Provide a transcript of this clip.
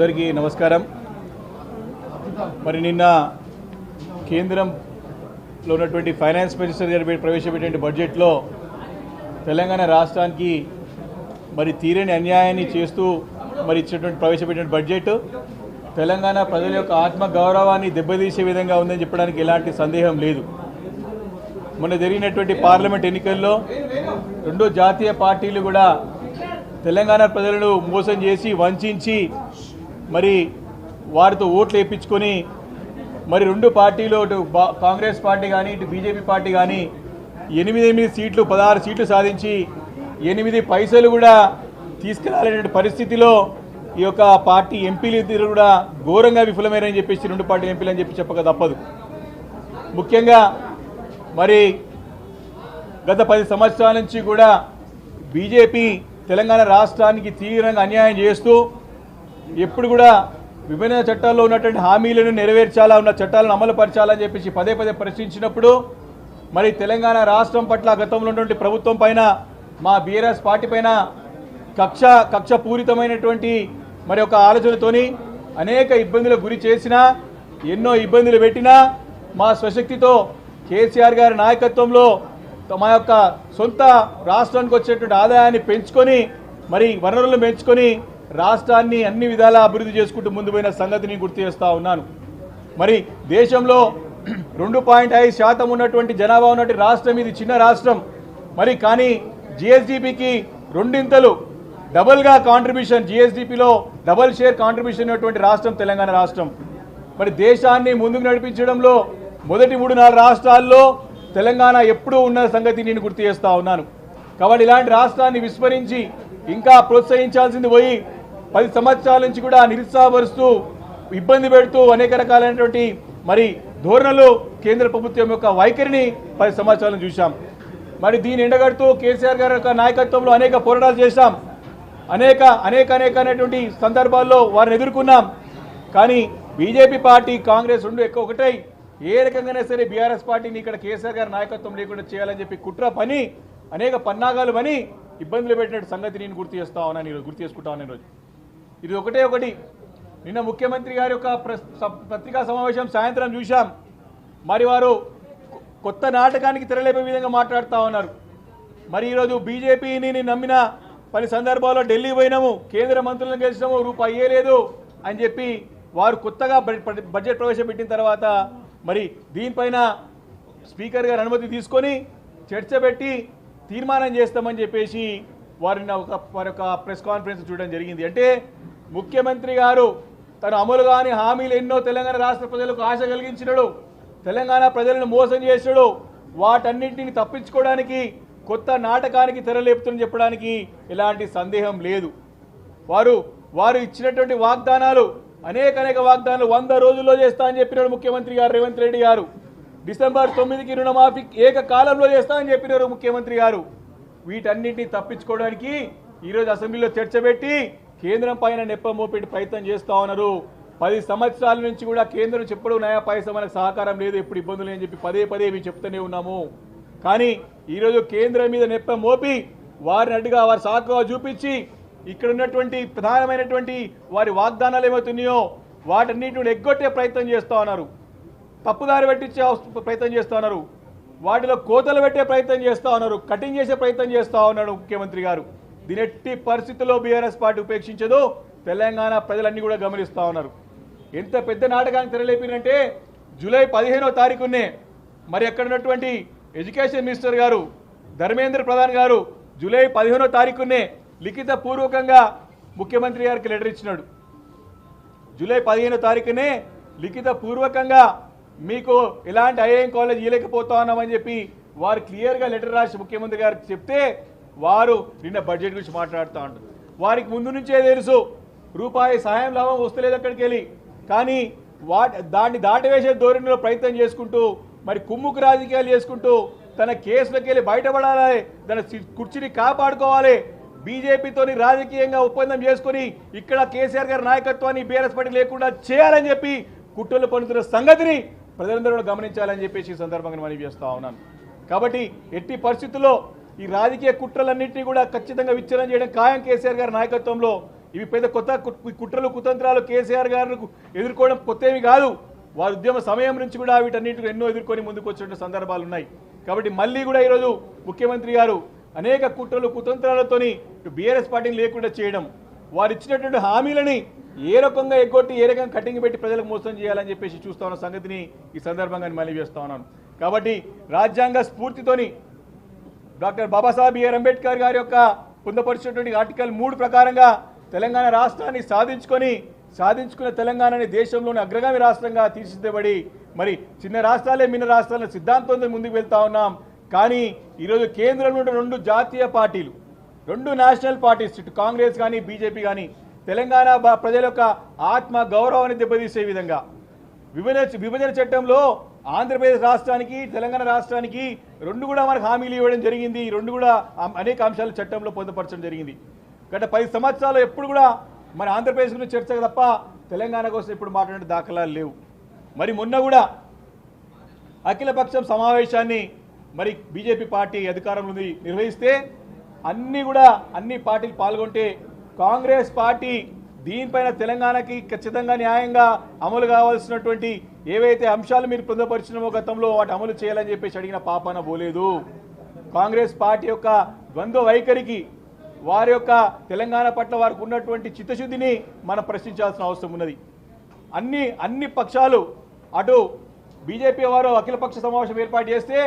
అందరికీ నమస్కారం. మరి నిన్న కేంద్రంలో ఉన్నటువంటి ఫైనాన్స్ మినిస్టర్ గారు ప్రవేశపెట్టిన బడ్జెట్లో తెలంగాణ రాష్ట్రానికి మరి తీరని అన్యాయాన్ని చేస్తూ మరి ఇచ్చినటువంటి ప్రవేశపెట్టిన బడ్జెట్ తెలంగాణ ప్రజల యొక్క ఆత్మ గౌరవాన్ని దెబ్బతీసే విధంగా ఉందని చెప్పడానికి ఎలాంటి సందేహం లేదు. మొన్న జరిగినటువంటి పార్లమెంట్ ఎన్నికల్లో రెండు జాతీయ పార్టీలు కూడా తెలంగాణ ప్రజలను మోసం చేసి వంచి మరి వారితో ఓట్లు వేయించుకొని మరి రెండు పార్టీలు అటు కాంగ్రెస్ పార్టీ కానీ ఇటు బీజేపీ పార్టీ కానీ ఎనిమిది ఎనిమిది సీట్లు పదహారు సీట్లు సాధించి ఎనిమిది పైసలు కూడా తీసుకురాలేటువంటి పరిస్థితిలో ఈ యొక్క పార్టీ ఎంపీలు ఇద్దరు కూడా ఘోరంగా విఫలమైనని చెప్పేసి రెండు పార్టీ ఎంపీలు అని చెప్పి చెప్పక తప్పదు. ముఖ్యంగా మరి గత పది సంవత్సరాల నుంచి కూడా బీజేపీ తెలంగాణ రాష్ట్రానికి తీవ్రంగా అన్యాయం చేస్తూ ఎప్పుడు కూడా విభిన్న చట్టాల్లో ఉన్నటువంటి హామీలను నెరవేర్చాలా ఉన్న చట్టాలను అమలు పరచాలని చెప్పేసి పదే పదే ప్రశ్నించినప్పుడు మరి తెలంగాణ రాష్ట్రం పట్ల గతంలో ఉన్నటువంటి ప్రభుత్వం పైన మా బీఆర్ఎస్ పార్టీ పైన కక్ష కక్ష పూరితమైనటువంటి మరి ఒక ఆలోచనతోని అనేక ఇబ్బందులకు గురి చేసినా ఎన్నో ఇబ్బందులు పెట్టినా మా స్వశక్తితో కేసీఆర్ గారి నాయకత్వంలో మా యొక్క సొంత రాష్ట్రానికి వచ్చేటువంటి ఆదాయాన్ని పెంచుకొని మరి వనరులను పెంచుకొని రాష్ట్రాన్ని అన్ని విధాలా అభివృద్ధి చేసుకుంటూ ముందు పోయిన సంగతిని గుర్తు చేస్తూ ఉన్నాను. మరి దేశంలో రెండు పాయింట్ ఐదు శాతం ఉన్నటువంటి జనాభా ఉన్నటువంటి రాష్ట్రం ఇది చిన్న రాష్ట్రం. మరి కానీ జిఎస్డిపికి రెండింతలు డబుల్గా కాంట్రిబ్యూషన్ జిఎస్డిపిలో డబల్ షేర్ కాంట్రిబ్యూషన్ ఉన్నటువంటి రాష్ట్రం తెలంగాణ రాష్ట్రం. మరి దేశాన్ని ముందుకు నడిపించడంలో మొదటి మూడు నాలుగు రాష్ట్రాల్లో తెలంగాణ ఎప్పుడూ ఉన్న సంగతి నేను గుర్తు చేస్తూ ఉన్నాను. కాబట్టి ఇలాంటి రాష్ట్రాన్ని విస్మరించి ఇంకా ప్రోత్సహించాల్సింది పోయి పది సంవత్సరాల నుంచి కూడా నిరుత్సాహపరుస్తూ ఇబ్బంది పెడుతూ అనేక రకాలైనటువంటి మరి ధోరణులు కేంద్ర ప్రభుత్వం యొక్క వైఖరిని పది సంవత్సరాలను చూశాం. మరి దీన్ని ఎండగడుతూ కేసీఆర్ గారి యొక్క నాయకత్వంలో అనేక పోరాటాలు చేశాం. అనేక అనేక అనేక అనేటువంటి సందర్భాల్లో వారిని ఎదుర్కొన్నాం. కానీ బీజేపీ పార్టీ కాంగ్రెస్ రెండు ఎక్కువ ఒకటై ఏ రకంగానే సరే బీఆర్ఎస్ పార్టీని ఇక్కడ కేసీఆర్ గారి నాయకత్వం లేకుండా చేయాలని చెప్పి కుట్ర పని అనేక పన్నాగాలు పని ఇబ్బందులు పెట్టినట్టు సంగతి నేను గుర్తు చేస్తా ఉన్నాను ఈరోజు గుర్తు చేసుకుంటా ఉన్నాను ఈరోజు. ఇది ఒకటే ఒకటి. నిన్న ముఖ్యమంత్రి గారి యొక్క స- పత్రికా సమావేశం సాయంత్రం చూశాం. మరి వారు కొత్త నాటకానికి తెరలేపే విధంగా మాట్లాడుతూ ఉన్నారు. మరి ఈరోజు బీజేపీని నమ్మిన పలు సందర్భాల్లో ఢిల్లీ పోయినాము కేంద్ర మంత్రులను గెలిచినాము రూపాయి ఇయ్యలేదు అని చెప్పి వారు కొత్తగా బడ్జెట్ ప్రవేశపెట్టిన తర్వాత మరి దీనిపైన స్పీకర్ గారి అనుమతి తీసుకొని చర్చ పెట్టి తీర్మానం చేస్తామని చెప్పేసి వారిని ఒక వారి యొక్క ప్రెస్ కాన్ఫరెన్స్ చూడడం జరిగింది. అంటే ముఖ్యమంత్రి గారు తను అమలు కాని హామీలు ఎన్నో తెలంగాణ రాష్ట్ర ప్రజలకు ఆశ కలిగించినడు. తెలంగాణ ప్రజలను మోసం చేసాడు వాటన్నింటిని తప్పించుకోవడానికి కొత్త నాటకానికి తెరలేపుతుందని చెప్పడానికి ఎలాంటి సందేహం లేదు. వారు వారు ఇచ్చినటువంటి వాగ్దానాలు అనేక అనేక వాగ్దానాలు వంద రోజుల్లో చేస్తా అని చెప్పినారు ముఖ్యమంత్రి గారు రేవంత్ రెడ్డి గారు. డిసెంబర్ తొమ్మిదికి రుణమాఫీ ఏకకాలంలో చేస్తా అని చెప్పినారు ముఖ్యమంత్రి గారు. వీటన్నింటినీ తప్పించుకోవడానికి ఈరోజు అసెంబ్లీలో చర్చ పెట్టి కేంద్రం పైన నెప్ప మోపేటి ప్రయత్నం చేస్తా ఉన్నారు. పది సంవత్సరాల నుంచి కూడా కేంద్రం చెప్పడం నయా పైసా మనకు సహకారం లేదు ఎప్పుడు ఇబ్బందులు అని చెప్పి పదే పదే మేము చెప్తూనే ఉన్నాము. కానీ ఈరోజు కేంద్రం మీద నెప్ప మోపి వారిని అడ్డుగా వారి సాకుగా చూపించి ఇక్కడ ఉన్నటువంటి ప్రధానమైనటువంటి వారి వాగ్దానాలు ఏమవుతున్నాయో వాటన్నిటిని ఎగ్గొట్టే ప్రయత్నం చేస్తూ ఉన్నారు. తప్పుదారి పెట్టించే ప్రయత్నం చేస్తూ ఉన్నారు. వాటిలో కోతలు పెట్టే ప్రయత్నం చేస్తూ ఉన్నారు. కటింగ్ చేసే ప్రయత్నం చేస్తూ ఉన్నాడు ముఖ్యమంత్రి గారు. దీని ఎట్టి పరిస్థితుల్లో బీఆర్ఎస్ పార్టీ ఉపేక్షించదు. తెలంగాణ ప్రజలన్నీ కూడా గమనిస్తూ ఉన్నారు. ఎంత పెద్ద నాటకానికి తెరలేపినంటే జూలై పదిహేనో తారీఖునే మరి ఎక్కడ ఉన్నటువంటి ఎడ్యుకేషన్ మినిస్టర్ గారు ధర్మేంద్ర ప్రధాన్ గారు జూలై పదిహేనో తారీఖునే లిఖిత పూర్వకంగా ముఖ్యమంత్రి గారికి లెటర్ ఇచ్చినాడు. జూలై పదిహేనో తారీఖునే లిఖిత పూర్వకంగా మీకు ఎలాంటి ఐఐఎం కాలేజ్ ఇవ్వలేకపోతా ఉన్నామని చెప్పి వారు క్లియర్గా లెటర్ రాసి ముఖ్యమంత్రి గారికి చెప్తే వారు నిన్న బడ్జెట్ గురించి మాట్లాడుతూ ఉంటారు వారికి ముందు నుంచే తెలుసు రూపాయి సహాయం లాభం వస్తలేదు అక్కడికి వెళ్ళి. కానీ వా దాన్ని దాటవేసే ధోరణిలో ప్రయత్నం చేసుకుంటూ మరి కుమ్ముకు రాజకీయాలు చేసుకుంటూ తన కేసులకు వెళ్ళి బయటపడాలి తన కుర్చీని కాపాడుకోవాలి బీజేపీతోని రాజకీయంగా ఒప్పందం చేసుకొని ఇక్కడ కేసీఆర్ గారి నాయకత్వాన్ని బీఆర్ఎస్ పార్టీ లేకుండా చేయాలని చెప్పి కుట్రలు పన్నుతున్న సంగతిని ప్రజలందరూ గమనించాలని చెప్పేసి ఈ సందర్భంగా మనవి చేస్తూ ఉన్నాను. కాబట్టి ఎట్టి పరిస్థితుల్లో ఈ రాజకీయ కుట్రలన్నింటినీ కూడా ఖచ్చితంగా విచ్ఛిన్నం చేయడం ఖాయం కేసీఆర్ గారి నాయకత్వంలో. ఇవి పెద్ద కొత్త కు- కుట్రలు కుతంత్రాలు కేసీఆర్ గారు ఎదుర్కోవడం కొత్త ఏమి కాదు. వారి ఉద్యమ సమయం నుంచి కూడా వీటన్నిటిని ఎన్నో ఎదుర్కొని ముందుకు వచ్చిన సందర్భాలు ఉన్నాయి. కాబట్టి మళ్ళీ కూడా ఈరోజు ముఖ్యమంత్రి గారు అనేక కుట్రలు కుతంత్రాలతోని బీఆర్ఎస్ పార్టీని లేకుండా చేయడం వారు ఇచ్చినటువంటి హామీలని ఏ రకంగా ఎగ్గొట్టి ఏ రకంగా కటింగ్ పెట్టి ప్రజలకు మోసం చేయాలని చెప్పేసి చూస్తా ఉన్న సంగతిని ఈ సందర్భంగా మళ్ళీ చేస్తా ఉన్నాను. కాబట్టి రాజ్యాంగ స్ఫూర్తితోని డాక్టర్ బాబాసాహెబ్ బిఆర్ అంబేద్కర్ గారి యొక్క పొందపరిచినటువంటి ఆర్టికల్ మూడు ప్రకారంగా తెలంగాణ రాష్ట్రాన్ని సాధించుకొని సాధించుకున్న తెలంగాణని దేశంలోని అగ్రగామి రాష్ట్రంగా తీర్చిదిద్దబడి మరి చిన్న రాష్ట్రాలే మిన్న రాష్ట్రాల సిద్ధాంతంతో ముందుకు వెళ్తా ఉన్నాం. కానీ ఈరోజు కేంద్రంలో ఉన్న రెండు జాతీయ పార్టీలు రెండు నేషనల్ పార్టీస్ ఇటు కాంగ్రెస్ కానీ బీజేపీ కానీ తెలంగాణ ప్రజల యొక్క ఆత్మ గౌరవాన్ని దెబ్బతీసే విధంగా విభజన విభజన చట్టంలో ఆంధ్రప్రదేశ్ రాష్ట్రానికి తెలంగాణ రాష్ట్రానికి రెండు కూడా మనకు హామీలు ఇవ్వడం జరిగింది. ఈ రెండు కూడా అనేక అంశాలు చట్టంలో పొందుపరచడం జరిగింది. గత పది సంవత్సరాలు ఎప్పుడు కూడా మన ఆంధ్రప్రదేశ్ గురించి చర్చ తప్ప తెలంగాణ కోసం ఇప్పుడు మాట్లాడే దాఖలాలు లేవు. మరి మొన్న కూడా అఖిలపక్షం సమావేశాన్ని మరి బీజేపీ పార్టీ అధికారంలో ఉంది నిర్వహిస్తే అన్నీ కూడా అన్ని పార్టీలు పాల్గొంటే కాంగ్రెస్ పార్టీ దీనిపైన తెలంగాణకి ఖచ్చితంగా న్యాయంగా అమలు కావాల్సినటువంటి ఏవైతే అంశాలు మీరు పొందపరిచినమో గతంలో వాటి అమలు చేయాలని చెప్పేసి అడిగిన పాపన పోలేదు. కాంగ్రెస్ పార్టీ యొక్క ద్వంద్వ వైఖరికి వారి యొక్క తెలంగాణ పట్ల వారికి ఉన్నటువంటి చిత్తశుద్ధిని మనం ప్రశ్నించాల్సిన అవసరం ఉన్నది. అన్ని అన్ని పక్షాలు అటు బీజేపీ వారు అఖిలపక్ష సమావేశం ఏర్పాటు చేస్తే